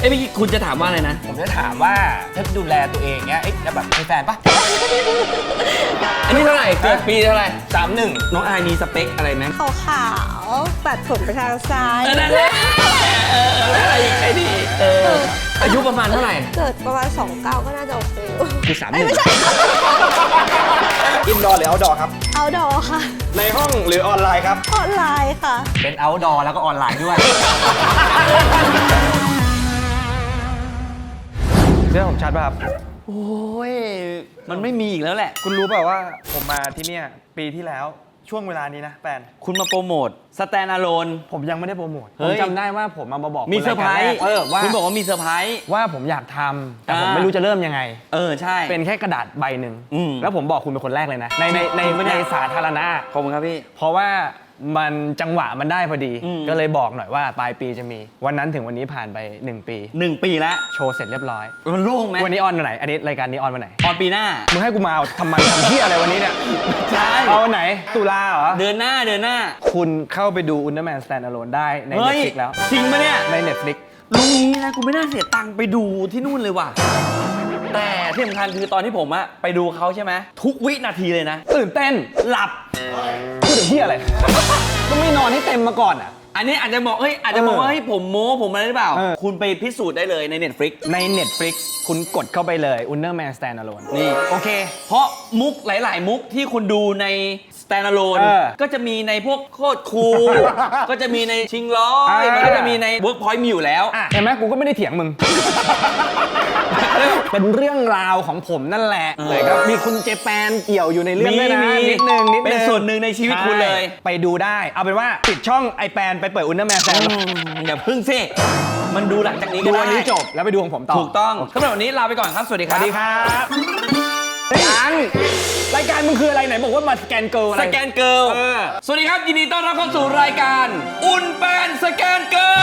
เอ้ยเมื่อกี้คุณจะถามว่าอะไรนะ ผมจะถามว่าถ้าดูแลตัวเองเงี้ยเอ๊ะแล้วแบบมีแฟนปะอันนี้เท่าไหร่ เกิดปีเท่าไหร่สามหนึ่งน้องอายมีสเปคอะไรไหมขาวขาวๆตัดผมไปทางซ้ายเออนั่นแหละเออเอออะไรอีกไอ้นี่เอออายุประมาณเท่าไหร่เกิดประมาณ29ก็น่าจะโอเคอยู่คือสามหนึ่งอินดอร์หรือเอาดอร์ครับ เอาดอค่ะ ในห้องหรือออนไลน์ครับ ออนไลน์ค่ะ เป็นเอาดอร์แล้วก็ออนไลน์ด้วย เรื่องผมชัดป่ะครับ โอ้ย มันไม่มีอีกแล้วแหละ คุณรู้เปล่าว่าผมมาที่เนี่ยปีที่แล้วช่วงเวลานี้นะแฟนคุณมาโปรโมทสแตนอะโลน ผมยังไม่ได้โปรโมท เฮ้ผมย จำได้ว่าผมมามาบอกมีคุณเซอร์ไพรส์ายกาแกเออว่าคุณบอกว่ามีเซอร์ไพรส์ ว่าผมอยากทำแต่ผมอ่า ไม่รู้จะเริ่มยังไง เออ ใช่ เป็นแค่กระดาษใบหนึ่ง อืม แล้วผมบอกคุณเป็นคนแรกเลยนะ ในในในไม่ได้ในสาธารณะ ขอบคุณครับพี่ เพราะว่า มันจังหวะมันได้พอดีอืมก็เลยบอกหน่อยว่าปลายปีจะมี วันนั้นถึงวันนี้ผ่านไป 1 ปี หนึ่งปีแล้ว โชว์เสร็จเรียบร้อย มันโล่งไหมวันนี้ออนวันไหน อันนี้รายการนี้ออนวันไหนออนปีหน้า มึงให้กูมาเอาทำมันทำที่อะไรวันนี้เนี่ยใช่เอาวันไหน ตุลาเหรอ เดือนหน้าเดือนหน้า คุณเข้าไปดู Underman Stand Alone ได้ใน เฮ้ย Netflix แล้ว จริงปะเนี่ย ใน Netflix ลุงนี้นะกูไม่น่าเสียตังค์ไปดูที่นู่นเลยว่ะ แต่ที่สำคัญคือตอนที่ผมอะไปดูเขาใช่ไหมทุกวินาทีเลยนะ ตื่นเต้น หลับ พูดถึงที่อะไร ก็ไม่นอนให้เต็มมาก่อนอะ อันนี้อาจจะมองเฮ้ยอาจจะมองว่าเออเฮ้ยผมโม้ผมอะไรหรือเปล่า เออ คุณไปพิสูจน์ได้เลยใน Netflix ใน Netflix คุณกดเข้าไปเลย Underman Stand Alone นี่ โอเค เพราะมุกหลาย ๆ มุกที่คุณดูใน standalone เออก็จะมีในพวกโคตรคูล ก็จะมีในชิงร้อยอ่ามัมันก็จะมีใน workpoint มีอยู่แล้ว อะเห็นไหมกูก็ไม่ได้เถียงมึง เป็นเรื่องราวของผมนั่นแหละเออเลยครับมีคุณเจแปนเกี่ยวอยู่ในเรื่องด้วยนะมีมีนิดนึงนิดนึงเป็นส่วนหนึ่งในชีวิตคุณเลยใช่ไปดูได้ เอาเป็นว่าปิดช่องไอแปนไปเปิด Underman Stand อืมอย่าพึ่งสิมันดูหลังจากนี้ก็ดูได้อันนี้จบแล้วไปดูของผมต่อถูกต้องสำหรับวันนี้ลาไปก่อนครับสวัสดีสครัวับสดีครับยังรายการมึงคืออะไรไหนบอกว่ามาสแกนเกิลอะไรสแกนเกิลเออสวัสดีครับยินดีต้อนรับเข้าสู่รายการ อุ่นแปนสแกนเกิล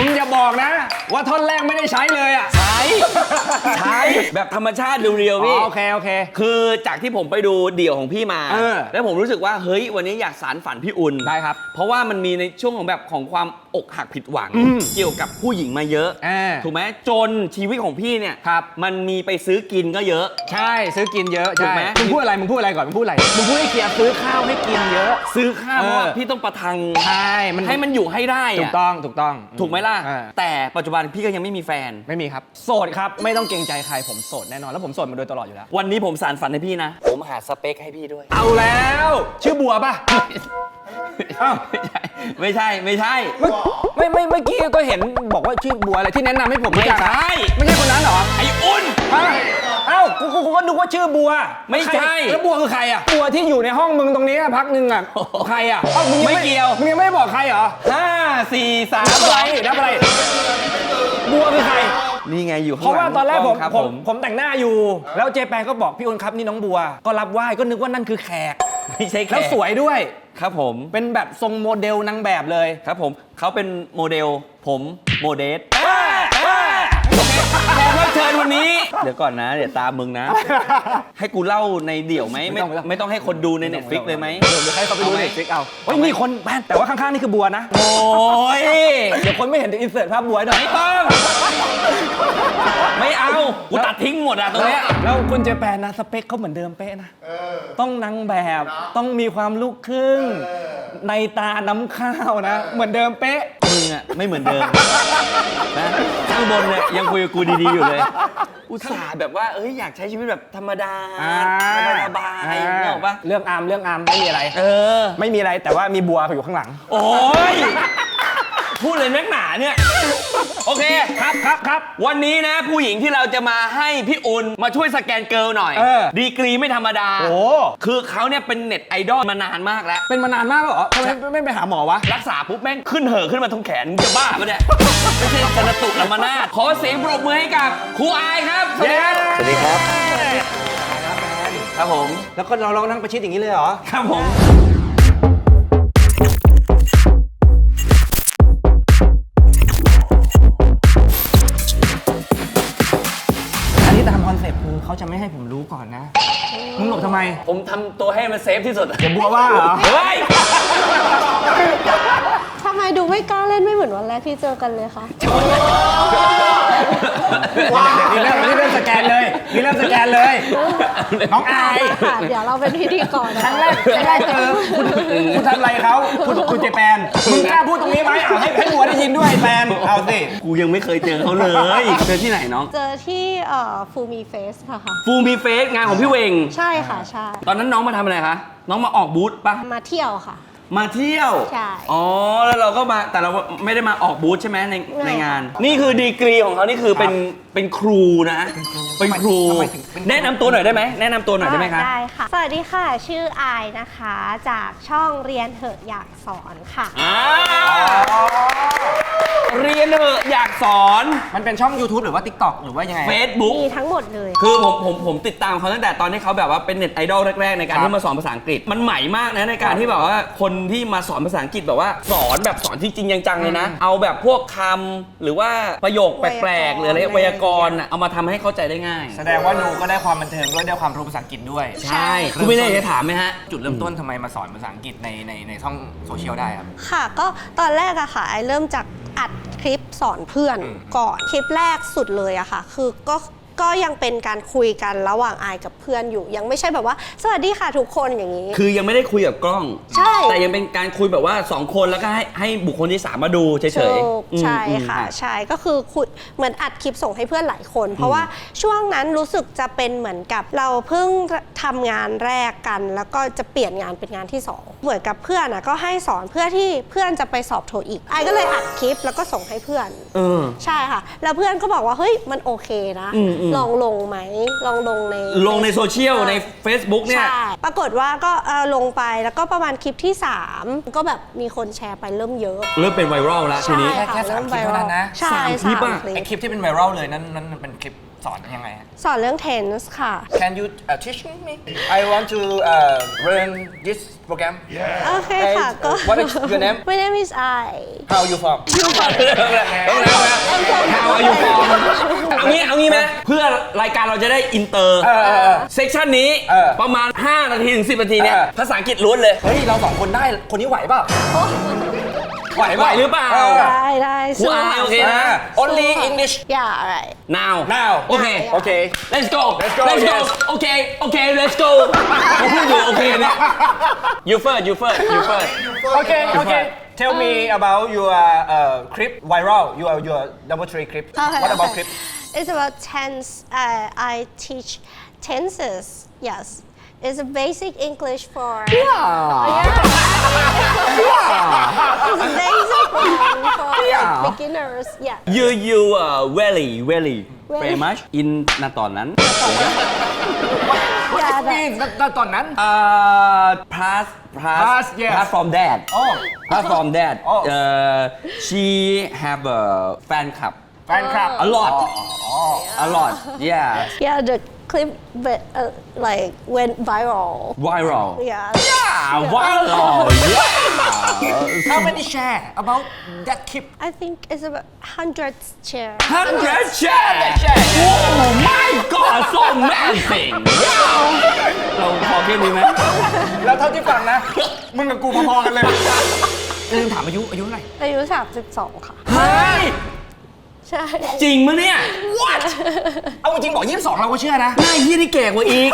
มึงอย่าบอกนะ ว่าท่อนแรกไม่ได้ใช้เลยอะ ใช้ ใช้แบบธรรมชาติเรียวๆอ๋พี่อโอเค โอเค คือจากที่ผมไปดูเดี่ยวของพี่มา เออ แล้วผมรู้สึกว่าเฮ้ยวันนี้อยากสารฝันพี่อุ่น ได้ครับ เพราะว่ามันมีในช่วงของแบบของความอกหักผิดหวัง อืมเกี่ยวกับผู้หญิงมาเยอะ อ่า ถูกไหมจนชีวิตของพี่เนี่ยครับ มันมีไปซื้อกินก็เยอะ ใช่ ซื้อกินเยอะถูกใช่ไหมมึงพูดอะไร มึงพูดอะไรก่อน มึงพูดอะไร มึงพูดให้เคลียร์ซื้อข้าวให้กินเยอะ ซื้อข้าวเออเพราะว่าพี่ต้องประทัง ใช่ มันให้มันอยู่ให้ได้ถูอะกต้อง ถูกต้อง ถูกไหมล่ะอ่า แต่ปัจจุบันพี่ก็ยังไม่มีแฟน ไม่มีครับ โสดครับ ไม่ต้องเกรงใจใครผมโสดแน่นอน แล้วผมโสดมาโดยตลอดอยู่แล้ว วันนี้ผมสารฝันให้พี่นะ ผมหาสเปคให้พี่ด้วย เอาแล้ว ชื่อบัวป่ะ อ้าว ไม่ใช่ ไม่ใช่ ไม่ไม่เมื่อกี้ก็เห็นบอกว่าชื่อบัวอะไรที่แนะนำให้ผมไม่รู้จักใช่ไม่ใช่คนนั้นเหรอ ไอ้อุ่น ฮะเอ้ากูกูกูก็นึกว่าชื่อบัวไม่ใช่ ครแล้วบัวคือใครอะบัวที่อยู่ในห้องมึงตรงนี้อะพักหนึ่งอะใครอะอ้าวมึงงไม่เกี่ยว มึงยังไม่ได้บอกใครเหรอ ห้า สี่สานัมบอะไรนับอะไร บัวคือใคร นี่ไงอยู่เพข้างราะหลัว่างตอนแรกผมครับผผมมผมแต่งหน้าอยู่ แล้วเจแปนก็บอกพี่อ้นครับนี่น้องบัว ก็รับไหว้ก็นึกว่านั่นคือแขก ไม่ใช่แขแล้วกสวยด้วย ครับผม เป็นแบบทรงโมเดลนางแบบเลย ครับผม เขาเป็นโมเดล ผมโมเดสแขกรับเชิญ วันนี้ เดี๋ยวก่อนนะ เดี๋ยวตามมึงนะ ให้กูเล่าในเดี่ยวไหมไม่ไม่ต้องไม่ต้องไม่ต้องให้คนดูใน Netflix เลยไหมเดี๋ยวให้เขาไปดูเอาไหมเน็ตฟิกเอาเฮ้ยมีคนแปนแต่ว่าข้างๆนี่คือบัวนะ โอ้ยเดี๋ยวคนไม่เห็นจะอินเสิร์ตภาพบัวให้หน่อยไม่ต้องไม่เอากูตัดทิ้งหมดอะตรงเนี้ยแล้วคุณเจแปนนะสเปคเขาเหมือนเดิมเป๊ะนะต้องนางแบบต้องมีความลูกครึ่ง ในตาน้ำข้าวนะ เหมือนเดิมเป๊ะ มึงอะไม่เหมือนเดิมนะข้างบนเนี่ยยังคุยกับกูดีๆอยู่เลย อุตส่าห์แบบว่า เอ้ยอยากใช้ชีวิตแบบธรรมดาอ่าสบายๆนึกออกปะเรื่องอาร์มเรื่องอาร์มไม่มีอะไร เออ ไม่มีอะไรแต่ว่ามีบัวอยู่ข้างหลัง โอ้ย พูดเลยนักหนาเนี่ย โอเค ครับครับครับวันนี้นะผู้หญิงที่เราจะมาให้พี่อุ่นมาช่วยสแกนเกิลหน่อย เออ ดีกรีไม่ธรรมดา โอ้คือเขาเนี่ยเป็นเน็ตไอดอลมานานมากแล้ว เป็นมานานมากแล้วเหรอทำไมไม่ไม่ไปหาหมอวะ รักษาปุ๊บแม่งขึ้นเห่อะขึ้นมาตรงแขนมึงจะบ้าปะเนี่ย ไม่ใช่ชนตุลมานาถขอเสียงปรบมือให้กับครูอายครับสวัสดีครับสวัสดีครับ ครับผม แล้วก็เราเรานั่งประชิดอย่างนี้เลยเหรอ ครับผม เซ็ปต์คือเขาจะไม่ให้ผมรู้ก่อนนะ มึงหลบทำไมผมทำตัวให้มันเซฟที่สุด เดี๋ยวบัวว่าเหรอ เฮ้ย ทำไมไมดูไม่กล้าเล่นไม่เหมือนวันแรกที่เจอกันเลยคะ นี่เริ่มนี่เริ่มสแกนเลยนี่เริ่มสแกนเลย น้องอาย ค่ะเดี๋ยวเราเป็นพิธีกรนะครั้งแรกครั้งแรกเจอคุณคุณทำอะไรเขาคุณคุณเจแปนมึงกล้าพูดตรงนี้ไหมอะให้ให้บัวได้ยินด้วยแปนเอาสิกูยังไม่เคยเจอเขาเลยเจอที่ไหนน้องเจอที่เอ่อฟูมีเฟสค่ะ ฟูมีเฟสงานของพี่เวง ใช่ค่ะใช่ ตอนนั้นน้องมาทำอะไรคะ น้องมาออกบูธปะมาเที่ยวค่ะ มาเที่ยว ใช่ อ๋อ แล้วเราก็มา แต่เราไม่ได้มาออกบูธใช่ไหมในไม่ในงาน นี่คือดีกรีของเขานี่คือเป็น เป็นครูนะ เป็นครู ทำไมถึงเป็นครู แนะนำตัวหน่อยได้ไหม แนะนำตัวหน่อยได้ไหมคะได้ค่ะ สวัสดีค่ะ ชื่ออายนะคะ จากช่องเรียนเถอะอยากสอนค่ะ อ่าเรียนเถอะอยากสอน มันเป็นช่อง YouTube หรือว่า TikTok หรือว่ายังไง Facebook มีทั้งหมดเลย คือผมผมผมติดตามเขาตั้งแต่ตอนที่เขาแบบว่าเป็นเน็ตไอดอลแรก ๆ ในการครับที่มาสอนภาษาอังกฤษ มันใหม่มากนะในการที่แบบว่าคนที่มาสอนภาษาอังกฤษแบบว่า สอนแบบสอนที่จริงจังๆเลยนะ เอาแบบพวกคำหรือว่าประโยคแปลกๆ หรืออะไรไวยากรณ์อะเอามาทำให้เข้าใจได้ง่าย แสดงว่าดูก็ได้ความบันเทิงด้วยได้ความรู้ภาษาอังกฤษด้วย ใช่คุณไม่ได้จะถามไหมฮะ จุดเริ่มต้นทำไมมาสอนภาษาอังกฤษในในในช่องโซเชียลได้ครับ ค่ะ ก็ตอนแรกอะค่ะไอเริ่มจากอัดคลิปสอนเพื่อนก่อนคลิปแรกสุดเลยอะค่ะ คือก็ ก็ยังเป็นการคุยกันระหว่างอายกับเพื่อนอยู่ ยังไม่ใช่แบบว่า สวัสดีค่ะทุกคนอย่างนี้ คือยังไม่ได้คุยกับกล้อง ใช่ แต่ยังเป็นการคุยแบบว่าสองคนแล้วก็ให้ให้บุคคลที่สามมาดูเฉยถูกๆอืมใช่อืมค่ะอ่ใช่ก็คือคุยเหมือนอัดคลิปส่งให้เพื่อนหลายคน เพราะว่าช่วงนั้นรู้สึกจะเป็นเหมือนกับเราเพิ่งทำงานแรกกัน แล้วก็จะเปลี่ยนงานเป็นงานที่สองเหมือนกับเพื่อนอะก็ให้สอนเพื่อที่เพื่อนจะไปสอบโทอีกไอก็เลยอัดคลิปแล้วก็ส่งให้เพื่อนเออใช่ค่ะ แล้วเพื่อนก็บอกว่าเฮ้ยมันโอเคนะอืมอืมลองลงไหมลองลงใน ลงในโซเชียลใน Facebook เนี่ย ใช่ปรากฏว่าก็เอ่อลงไปแล้วก็ประมาณคลิปที่ 3 ก็แบบมีคนแชร์ไปเริ่มเยอะ เริ่มเป็นไวรัลแล้วทีนี้ ใช่ค่ะแค่สามเริ่มคลิปเท่านั้นนะ ใช่สามคลิปอะสามคลิไอปคลิปที่เป็นไวรัลเลยนั่นนั่นเป็นคลิป สอนยังไงฮะ สอนเรื่อง tense ค่ะ Can you uh, teach me I want to uh, learn this program โอเคค่ะ Hey, ก็ what is your name? My name is I How you from ต้องแล้วนะเอาอายุฟอร์มเอางี้เอางี้ไหมเพื่อรายการเราจะได้อินเตอร์เออเออเออเซกชันนี้เออ ประมาณ 5 นาทีถึง 10 นาทีเนี่ยเออภาษาอังกฤษล้วนเลย เฮ้ย เราสองคนได้คนนี้ไหวเปล่า ไหว ไหวหรือเปล่า ได้ได้ ครูอายโอเคนะ Only English Yeah alright now now โอเค Yeah. โอเค let's go Let's go, let's go yes. โอเคโอเค let's go ผมพูดอยู่โอเคเนี่ย you first you first you first Okay okay Tell me about your uh, clip viral your your double tree clip Okay, What about okay. clip It's about tense. Uh, I teach tenses. Yes. It's a basic English for. It's a basic one for Yeah. beginners. Yeah. you you uh, very very Very. famous in ณตอนนั้น Yeah. นี่ that- ตอนนั้น uh pass pass Pass, yes. pass from that โอ้ pass from that โอ้ uh she have a fan club แฟนคลับ a lot a lot yeah Yeah. The clip, but uh, like went viral. viral Yeah. yeah viral yeah How many share about that clip I think it's about hundred share. hundred share share. oh my god so amazing เราพอแค่นี้ไหมแล้วเท่าที่ฟังนะ มึงกับกูพอๆกันเลยลืมถามอายุอายุเท่าไหร่อายุ32ค่ะ เฮ้ย ใช่ จริงมะเนี่ย What เอาจริงบอก 22 เราก็เชื่อนะหน้ายี่ที่แก่กว่าอีก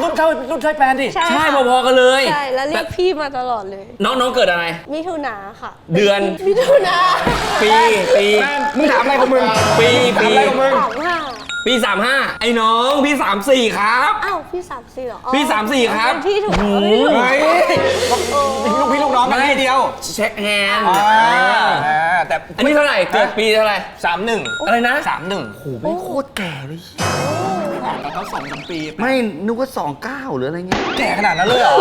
รุ่นเท่ารุ่นเท่าแฟนดิใช่ใช่ค่ะ พอๆกันเลยใช่ แล้วเรียกพี่มาตลอดเลย น้องน้องเกิดอะไร มิถุนาค่ะ เดือน มิถุนาปี ปี มึงถามอะไรของมึงปีถามปีอะไรของมึง สามห้า ปี35 ไอ้น้องพี่ 34 ครับ อ้าวพี่สามสี่เหรออ๋อพี่สามสี่ครับ เป็นพี่ถูกเหรอพี่ถูกเฮ้ยลูกพี่ลูกน้องกันนิดเดียวเช็คแฮนด์อ่าอ่าแต่อันนี้เท่าไหร่เกิดปีเท่าไหร่ สามหนึ่งอะไรนะ สามหนึ่งไม่โคตรแก่เลย แต่เขาสองสามปี ไม่นึกว่า 29 หรืออะไรเงี้ย แก่ขนาดนั้นเลยเหรอ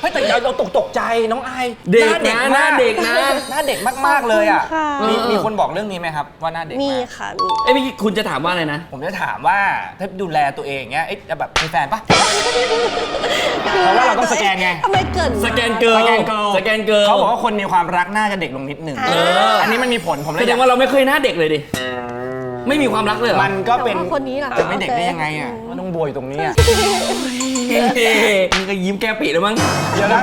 เฮ้ยแต่เราตกตกใจน้องไอายเด็กนะหน้าเด็กนะ หน้าเด็กมากๆเลยอะค่ะ มีมีคนบอกเรื่องนี้ไหมครับ ว่าหน้าเด็กมีมากค่ะมี เอ้ยเมื่อกี้คุณจะถามว่าอะไรนะ ผมจะถามว่าถ้าดูแลตัวเองเงี้ยเอ๊ะจะแบบมีแฟนปะ เพราะว่าเราต้องสแกนไง ทำไมเกินสแกนเกิร์ลสแกนเกิร์ลสแกนเกิร์ลเขาบอกว่าคนมีความรักน่าจะเด็กลงนิดหนึ่งเอออันนี้มันมีผลผมเลแสยดงว่าเราไม่เคยหน้าเด็กเลยดิไม่มีความรักเลยเหรอมันก็เป็นแต่ว่าคนนี้ล่ะจะไม่เด็กได้ยังไงอะมันต้องบวยตรงนี้อะมึ งก็ยิ้มแก้ปีแล้วมั้ง เดี๋ยวนะ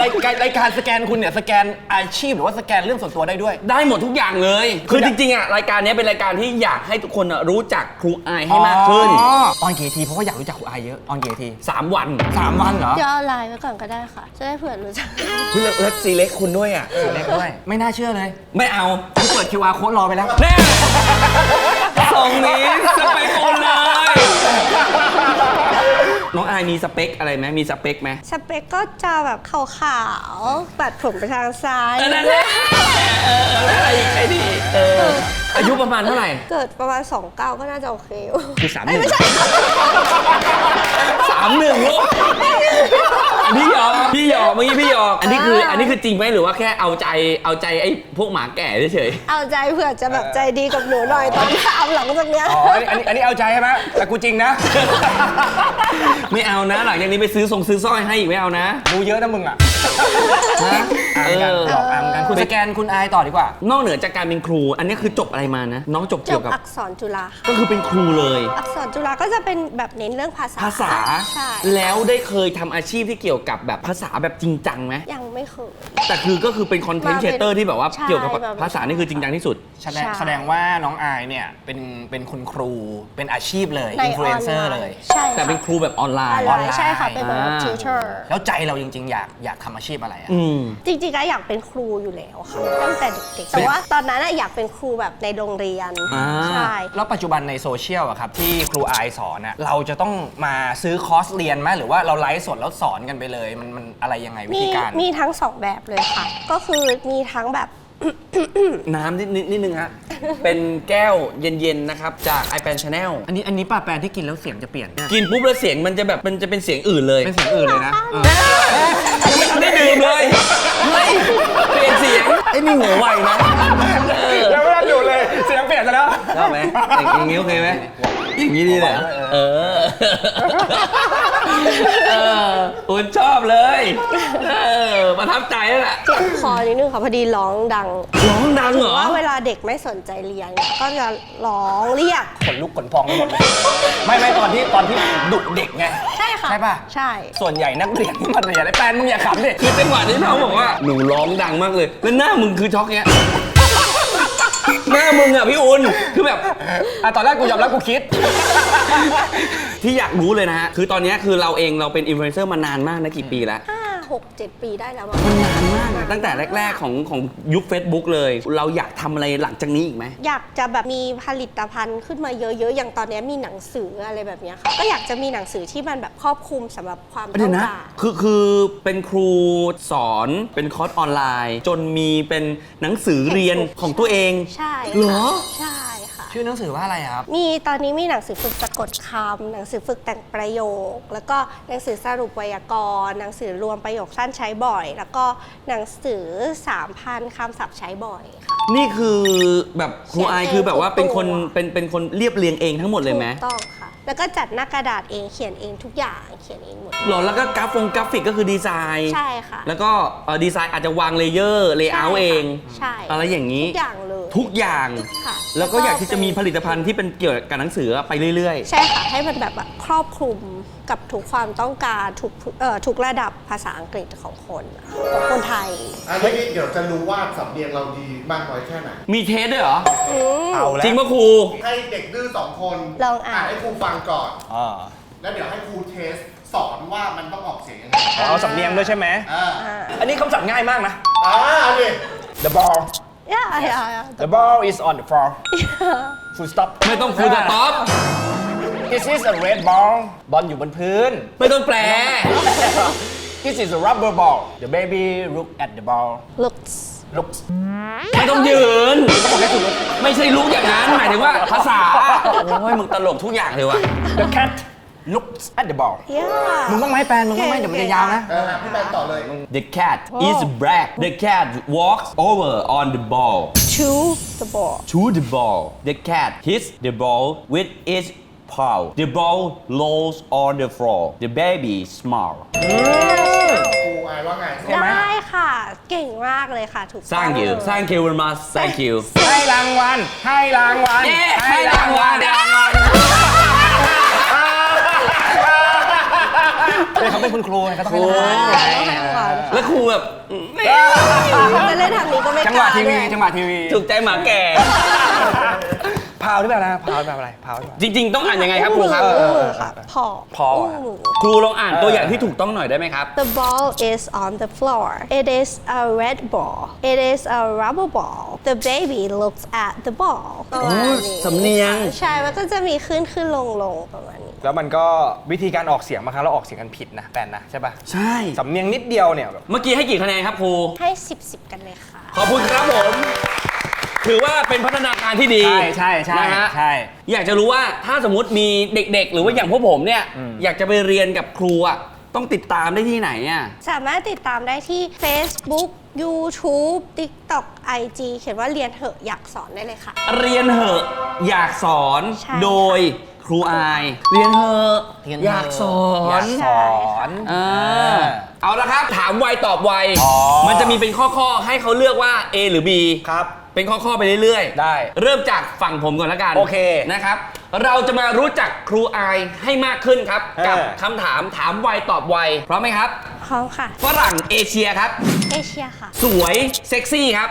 รายการรายการสแกนคุณเนี่ยสแกนอาชีพหรือว่าสแกนเรื่องส่วนตัวได้ด้วย ได้หมดทุกอย่างเลย คือจริงๆอะรายการเนี้ยเป็นรายการที่อยากให้ทุกคนอะรู้จักครูอายให้มากขึ้น อ๋อออนกี่ทีเพราะว่าอยากรู้จักครูอายเยอะออนกี่ที3 วันสามวันเหรอเดี๋ยวเอาไลน์ไว้ก่อนก็ได้ค่ะ จะได้เผื่อรู้จักเฮ้ยแล้วแล้วซีเล็กคุณด้วยอะ เล็กด้วยไม่น่าเชื่อเลย ไม่เอากูเปิด QR code รอไปแล้ว แน่ส่งนี้ มีสเปคอะไรไหมมีสเปคไหมสเปคก็จะแบบขาวๆปัดผมไปทางซ้ายเออนั่นแหละเออแล้วอะไรอีกไอ้นี่เอออายุประมาณเท่าไหร่เกิดประมาณ29ก็น่าจะโอเคอยู่คือสามหเอ้ยนึ่งไม่ใช่สามหนึ่งลูก พี่หยอกพี่หยอกเมื่อกี้พี่หยอก อันนี้คืออันนี้คือจริงไหมหรือว่าแค่เอาใจเอาใจไอ้พวกหมาแก่เฉยเอาใจเผื่อจะแบบใจดีกับหนูหน่อยตอนถามหลังจากเนี้ย อ๋ออันนี้อันนี้อันนี้เอาใจใช่ไหมแต่กูจริงนะๆไม่เอานะ หลังจากนี้ไปซื้อทรงซื้อสร้อยให้อีกไม่เอานะ ดูเยอะนะมึงอะนะ คุณสแกนคุณอายต่อดีกว่า นอกเหนือจากการเป็นครู อันนี้คือจบอะไรมานะ น้องจบจเกี่ยบวกับ อักษรจุฬาค่ะก็คือเป็นครูเลย อักษรจุฬาก็จะเป็นแบบเน้นเรื่องภาษาภาษา ใช่แล้วได้เคยทำอาชีพที่เกี่ยวกับแบบภาษาแบบจริงจังไหมยังไม่เคย แต่คือก็คือเป็นคอนเทนต์มาเชเป็นเตอร์ที่แบบว่าใช่เกี่ยวกับแบบ ภาษานี่คือจริงจังที่สุด แสดงใช่ แสดงว่าน้องอายเนี่ยเป็นเป็นคุณครูเป็นอาชีพเลยในอินฟลูเอนเซอร์ไน์เลย ใช่แต่เป็นครูแบบออนไลออนน์ ไลน์ใช่ค่ะเป็นแบบ อ่าทิวเตอร์แล้วใจเราจริงๆ อยากอยากทำอาชีพอะไรอะอืม จริงๆก็อยากเป็นครูอยู่แล้วค่ะตั้งแต่เด็กๆแต่ว่าตอนนั้นอะอยากเป็นครูแบบในโรงเรียนอ่าใช่ แล้วปัจจุบันในโซเชียลอะครับที่ครูอายสอนอะเราจะต้องมาซื้อคอร์สเรียนไหมหรือว่าเราไลฟ์สดแล้วสอนกันไปเลย มันมันอะไรยังไงวิมีธีการ มีทั้งสองแบบเลยค่ะ ก็คือมีทั้งแบบ น้ำนิดนิดนิดนึงฮะ เป็นแก้วเย็น ๆ นะครับ จาก iPad Channel อันนี้อันนี้ป้าแปลนที่กินแล้วเสียงจะเปลี่ยน กินปุ๊บแล้วเสียงมันจะแบบมันจะเป็นเสียงอื่นเลย เป็นเสียงอื่นเลยนะเออยัง ไม่ทันได้ดื่มเลยเฮ้ยเปลี่ยนเสียงไอ้นี่หัวไวนะเออยังไม่ได้ดูเลย เสียงเปลี่ยนซะแล้วชอบไหมอย่างนี้โอเคไหมอย่างนี้ดีเลยเหรอเออเอออุ่นชอบเลยเออประทับใจแล้วล่ะเจ็บคอนิดนึงค่ะพอดีร้องดังร้องดังเหรอว่าเวลาเด็กไม่สนใจเรียนเนี่ยก็จะร้องเรียกขนลุกขนพองไปหมดเลยไม่ไม่ตอนที่ตอนที่ดุเด็กไงใช่ ค่ะ ใช่ป่ะใช่ ส่วนใหญ่นักเรียนที่มาเรียนไอ้แปลนมึงอย่าขำดิคือจังหวะที่น้องบอกว่าหนูร้องดังมากเลย แล้วหน้ามึงคือช็อกเงี้ย หน้ามึงอะพี่อุ่นคือแบบอะตอนแรกกูยอมรับกูคิด ที่อยากรู้เลยนะฮะ คือตอนเนี้ยคือเราเองเราเป็นอินฟลูเอนเซอร์มานานมากนะกี่ปีแล้ว ห้า หกเจ็ดปีได้แล้วมั้งนานมากนะตั้งแต่แรก ๆ ของของยุค Facebook เลย เราอยากทำอะไรหลังจากนี้อีกไหม อยากจะแบบมีผลิตภัณฑ์ขึ้นมาเยอะๆ อย่างตอนนี้มีหนังสืออะไรแบบเนี้ยค่ะ ก็อยากจะมีหนังสือที่มันแบบครอบคลุมสำหรับความเดี๋ต้ยอวงนะ การ คือคือเป็นครูสอนเป็นคอร์สออนไลน์ จนมีเป็นหนังสือเรียนของตัวเอง ใช่เหรอใช่ค่ะชื่ อหนังสือว่าอะไรอะครับ มีตอนนี้มีหนังสือฝึกสะกดคำหนังสือฝึกแต่งประโยค แล้วก็หนังสือสรุปไวยากรณ์หนังสือรวมประโยคสั้นใช้บ่อย แล้วก็หนังสือ 3,000คำศัพท์ใช้บ่อยค่ะ นี่คือแบบครูเขียนอายเองคือแบบว่าเป็นคนทุกตัวเป็นเป็นคนเรียบเรียงเองทั้งหมดเลยไหม ถูกต้องค่ะ แล้วก็จัดหน้ากระดาษเองเขียนเองทุกอย่างเขียนเองหมด หรอแล้วก็กราฟงกราฟิกก็คือดีไซน์ใช่ค่ะแล้วก็เอ่อดีไซน์อาจจะวางเลเยอร์เลเยอร์เอง ใช่อะไรอย่างนี้ ทุกอย่างเลยทุกอย่าง ค่ะ แล้วก็อยากที่จะมีผลิตภัณฑ์ที่เป็นเกี่ยวกับหนังสือไปเรื่อย ใช่ค่ะ ให้มันแบบว่าครอบคลุมกับทุกความต้องการทุกเอ่อทุกระดับภาษาอังกฤษของคนของคนไทยอันนี้เดี๋ยวจะรู้ว่าสำเนียงเราดีมากน้อยแค่ไหน ๆ มีเทสด้วยเหรอ อืม เอาแล้วจริงปะครู ให้เด็กดื้อสองคนลองอ่าน ให้ครูฟังก่อนอ๋อแล้วเดี๋ยวให้ครูเทสสอนว่ามันต้องออกเสียงยังไงเอาสำเนียงด้วยใช่ไหม อ่าอ่าอันนี้คำศัพท์ง่ายมากนะ อ่าดิ The ball ย่าย่าย่า The ball is on the floor full stop ไม่ต้องฟูลสต็อป This is a red ball บอลอยู่บนพื้น ไม่ต้องแปล This is a rubber ball The baby look at the ball looks looks ไม่ต้องยืน ไม่ใช่ลุกอย่างนั้น หมายถึงว่าภาษา โอ้ยมึงตลกทุกอย่างเลยว่ะ The cat looks at the ball ย่ามึงต้องไหมแปลนมึงต้องไหมเดี๋ยวมันจะยาวนะเออพี่แปนต่อเลย The cat is black The cat walks over on the ball to the ball to the ball The cat hits the ball with its paw The ball rolls on the floor The baby smile ครูอายว่าไงใช่ไหม ได้ค่ะ เก่งมากเลยค่ะ ถูกต้อง Thank you เลย Thank you very much Thank you ให้รางวัล ให้รางวัล เย้ให้รางวัลเลยเขาเป็นคุณครูไงเขาต้องให้โอ้ทำงานต้องให้ก่อนแล้วครูแบบจะเล่นทางนี้ก็ไม่กจังหวะล้าทีวี ด้วยจังหวะทีวี ถูกใจหมาแก่ พาวหรือเปล่านะพาวหรือเปล่าอะไรพาวหรือเปล่า จริง ๆ ต้องอ่านยังไงครับครูครับ อู้หมูค่ะพอพออู้หมูครูลองอ่านตัวอย่างที่ถูกต้องหน่อยได้ไหมครับ The ball is on the floor. It is a red ball. It is a rubber ball. The baby looks at the ball. ประมาณนี้สำเนียง ใช่ มันก็จะมีขึ้นขึ้นลงลงประมาณนี้ แล้วมันก็วิธีการออกเสียงบางครั้งเราออกเสียงกันผิดนะแฟนนะใช่ป่ะใช่ สำเนียงนิดเดียวเนี่ยแบบ เมื่อกี้ให้กี่คะแนนครับครู ให้ 10 10 กันเลยค่ะ ขอบคุณครับผม ถือว่าเป็นพัฒนาการที่ดีใช่ใช่ใช่นะฮะใช่ อยากจะรู้ว่าถ้าสมมติมีเด็กๆ หรือว่าอย่างพวกผมเนี่ย อยากจะไปเรียนกับครูอะต้องติดตามได้ที่ไหนอะ สามารถติดตามได้ที่ Facebook YouTube TikTok IG เขียนว่าเรียนเหอะอยากสอนได้เลยค่ะ เรียนเหอะอยากสอนใช่ โดยครูอาย เรียนเหอะเรียนอยากสอนอยากสอนอ่าเอาละครับ ถามไวตอบไว อ๋อ มันจะมีเป็นข้อๆ ให้เขาเลือกว่า A หรือ B ครับ เป็นข้อๆไปเรื่อยๆ ได้ เริ่มจากฝั่งผมก่อนละกันโอเคนะครับ เราจะมารู้จักครูอายให้มากขึ้นครับ เออ กับคำถามถามไวตอบไวพร้อมไหมครับ พร้อมค่ะ ฝรั่งเอเชียครับ เอเชียค่ะ สวยเซ็กซี่ครับ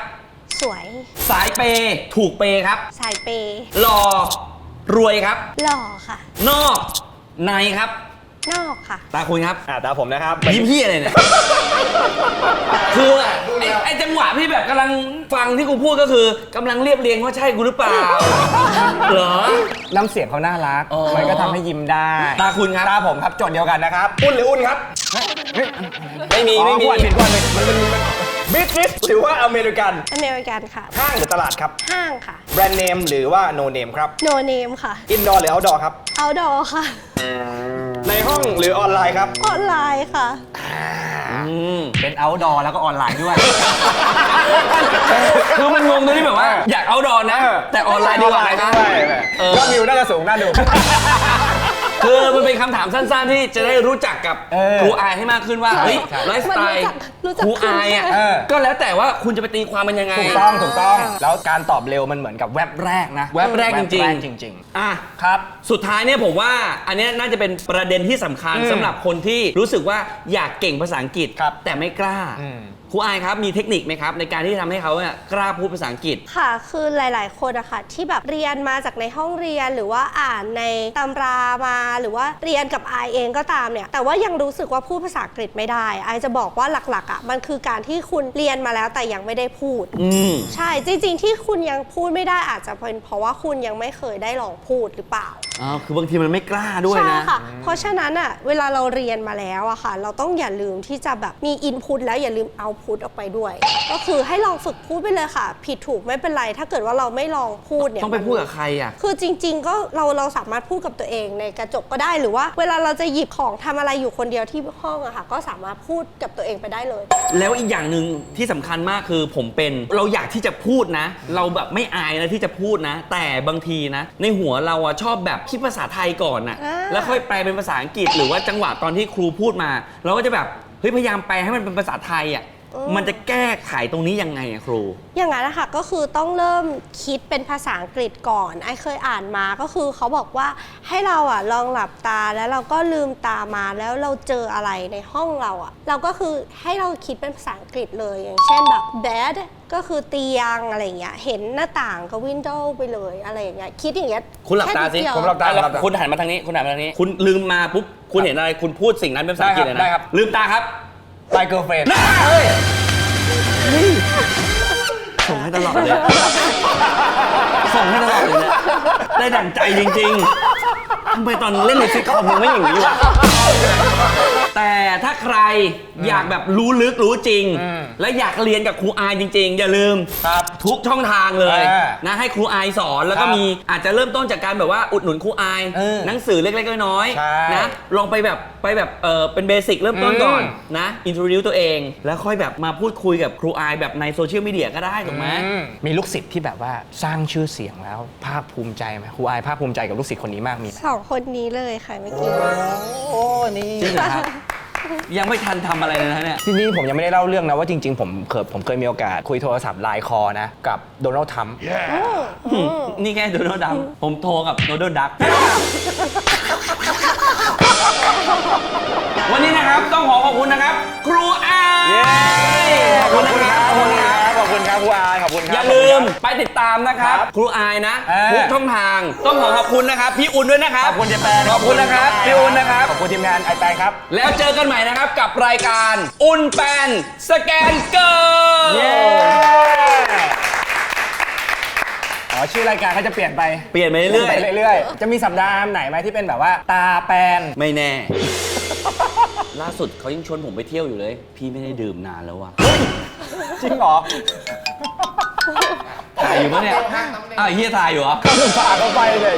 สวย สายเปย์ถูกเปย์ครับ สายเปย์หล่อรวยครับ หล่อค่ะ นอกในครับ นอกค่ะ ตาคุณครับอ่าตาผมนะครับยิ้มพี่อะไรเนี่ย คือไอ้ไอ้จังหวะพี่แบบกำลังฟังที่กูพูดก็คือกำลังเรียบเรียงว่าใช่กูหรือเปล่า เหรอ น้ำเสียงเขาน่ารัก อ๋อ มันก็ทำให้ยิ้มได้ ตาคุณครับ ตาผมครับโจทย์เดียวกันนะครับอุ่นหรืออุ่นครับไม่มีอ๋อไม่มีขวดผิดขวดผิดมันเป็นมันบิทริสหรือว่าอเมริกัน อเมริกันค่ะ ห้างหรือตลาดครับ ห้างค่ะ แบรนด์เนมหรือว่าโนเนมครับ no name ค่ะอินดอร์หรือเอาดอร์ครับ outdoor ค่ะ ในห้องหรือออนไลน์ครับ ออนไลน์ค่ะอืมเป็นเอาดอร์แล้วก็ออนไลน์ด้วย คือมันงงตรงที่แบบว่า อยากเอาดอนนะ แต่ออนไลน์ดีกว่านะครับเออยอดวิวน่าจะสูงน่าดู คือมันเป็นคำถามสั้นๆที่จะได้รู้จักกับเออครูอายให้มากขึ้นว่าใช่เฮ้ยใช่ ไลฟ์สไตล์มันรู้จักรู้จักครูอายอะคุณเออ ก็แล้วแต่ว่าคุณจะไปตีความมันยังไง ถูกต้องถูกต้อง แล้วการตอบเร็วมันเหมือนกับแว็บแรกนะแว็บแรกจริงๆ แว็บแจริง อะ ๆ ครับ สุดท้ายเนี่ยผมว่าอันเนี้ยน่าจะเป็นประเด็นที่สำคัญอืมสำหรับคนที่รู้สึกว่าอยากเก่งภาษาอังกฤษ ครับแต่ไม่กล้า อืมค รูอายครับมีเทคนิคไหมครับในการที่ทำให้เขาเนี่ยกล้าพูดภาษาอังกฤษ ค่ะ คือหลาย ๆ คนอะค่ะที่แบบเรียนมาจากในห้องเรียนหรือว่าอ่านในตำรามา หรือว่าเรียนกับไอเองก็ตามเนี่ย แต่ว่ายังรู้สึกว่าพูดภาษาอังกฤษไม่ได้ไอจะบอกว่าหลัก ๆอะมันคือการที่คุณเรียนมาแล้วแต่ยังไม่ได้พูด อืม ใช่จริง ๆ ที่คุณยังพูดไม่ได้อาจจะเป็นเพราะว่าคุณยังไม่เคยได้ลองพูดหรือเปล่าอ๋อคือบางทีมันไม่กล้าด้วยใช่นะค่ะ เพราะฉะนั้นอะเวลาเราเรียนมาแล้วอะค่ะ เราต้องอย่าลืมที่จะแบบมีอินพุตแล้วอย่าลืมเอาพุตออกไปด้วย ก็คือให้ลองฝึกพูดไปเลยค่ะ ผิดถูกไม่เป็นไร ถ้าเกิดว่าเราไม่ลองพูดเนี่ยต้องไปพูดกับใครอะคือจริง ๆ ก็เราเราสามารถพูดกับตัวเองในกระจกก็ได้หรือว่า เวลาเราจะหยิบของทำอะไรอยู่คนเดียวที่ห้องอะค่ะ ก็สามารถพูดกับตัวเองไปได้เลย แล้วอีกอย่างหนึ่งที่สำคัญมากคือผมเป็นเราอยากที่จะพูดนะ เราแบบไม่อายนะที่จะพูดนะ แต่บางทีนะ ในหัวเราอะชอบแบบคิดภาษาไทยก่อนอะอ่าแล้วค่อยแปลเป็นภาษาอังกฤษ หรือว่าจังหวะตอนที่ครูพูดมา เราก็จะแบบเฮ้ยพยายามแปลให้มันเป็นภาษาไทยอะ มันจะแก้ไขตรงนี้ยังไงอะครู อย่างนั้นนะคะก็คือต้องเริ่มคิดเป็นภาษาอังกฤษก่อน ไอเคยอ่านมาก็คือเขาบอกว่าให้เราอะลองหลับตาแล้วเราก็ลืมตามาแล้วเราเจออะไรในห้องเราอะ เราก็คือให้เราคิดเป็นภาษาอังกฤษเลยอย่างเช่นแบบ bed ก็คือเตียงอะไรอย่างเงี้ยเห็นหน้าต่างก็วินโดว์ไปเลยอะไรอย่างเงี้ยคิดอย่างเงี้ยคุณหลับตาสิแค่นิดเดียว ผมหลับตาอะแล้วคุณหันมาทางนี้ คุณหันมาทางนี้ คุณลืมมาปุ๊บ คุณเห็นอะไร คุณพูดสิ่งนั้นเป็นภาษาอังกฤษเลยนะได้ครับ ลืมตาครับ ไ y เกิ r ลเฟนเฮ้ยส่งให้ตลอดเลย ส่งให้ตลอดเลยเนี่ยได้ดั่งใจจริงๆทำไมตอนเล่นในซิทคอมมึงไม่อย่างนี้วะ แต่ถ้าใครอยากแบบรู้ลึกรู้จริงอืมและอยากเรียนกับครูอายจริง ๆ อย่าลืมครับทุกช่องทางเลยเออนะให้ครูอายสอนแล้วก็ครับมีอาจจะเริ่มต้นจากการแบบว่าอุดหนุนครูอาย เออหนังสือเล็กๆน้อยใช่ๆนะลองไปแบบไปแบบเออเป็นเบสิกเริ่มต้นก่อนอืมนะอินโทรดิวตัวเอง แล้วค่อยแบบมาพูดคุยกับครูอายแบบในโซเชียลมีเดียก็ได้ถูกไหม อืมีลูกศิษย์ที่แบบว่าสร้างชื่อเสียงแล้วภาคภูมิใจไหมครูอายภาคภูมิใจกับลูกศิษย์คนนี้มากมีไหมสองคนนี้เลยค่ะเมื่อกี้ โอ้ นี่จริงเหรอครับ ยังไม่ทันทำอะไรเลยนะเนี่ยจริงๆผมยังไม่ได้เล่าเรื่องนะว่าจริง ๆ ผมเคยผมเคยมีโอกาสคุยโทรศัพท์ไลน์คอนะ กับโดนัลด์ทรัมป์นี่แค่โดนัลด์ดัมผมโทรกับโดนัลด์ดัก วันนี้นะครับต้องขอขอบคุณนะครับ ครูอาขอบคุณครับขอบคุณครับข อบคุณครับครูอายขอบคุณคอรับย่าลืมไปติดตามนะครับครูอายนะเออทุกช่องทางต้องขอขอบคุณนะครับ พี่อุ่นด้วยนะครับขอบคุณเจแปนขอบคุณนะครับพี่อุ่นนะครับขอบคุณทีมงานไอแปนครับ แล้วเจอกันใหม่นะครับกับรายการอุ่นแปนสแกนเกอร์เย้อ๋อ ชื่อรายการก็จะเปลี่ยนไปเปลี่ยนไปเรื่อยไปเรื่อยๆ จะมีสัปดาห์ไหนไหมที่เป็นแบบว่า ตาแปนๆไม่แน่ ล่าสุดเขายังชวนผมไปเที่ยวอยู่เลย พี่ไม่ได้ดื่มนานแล้วว่ะจริงเหรอถ่ายอยู่ปะเนี่ยอ้าวเฮียถ่ายอยู่เหรอฝากเขาไปเลย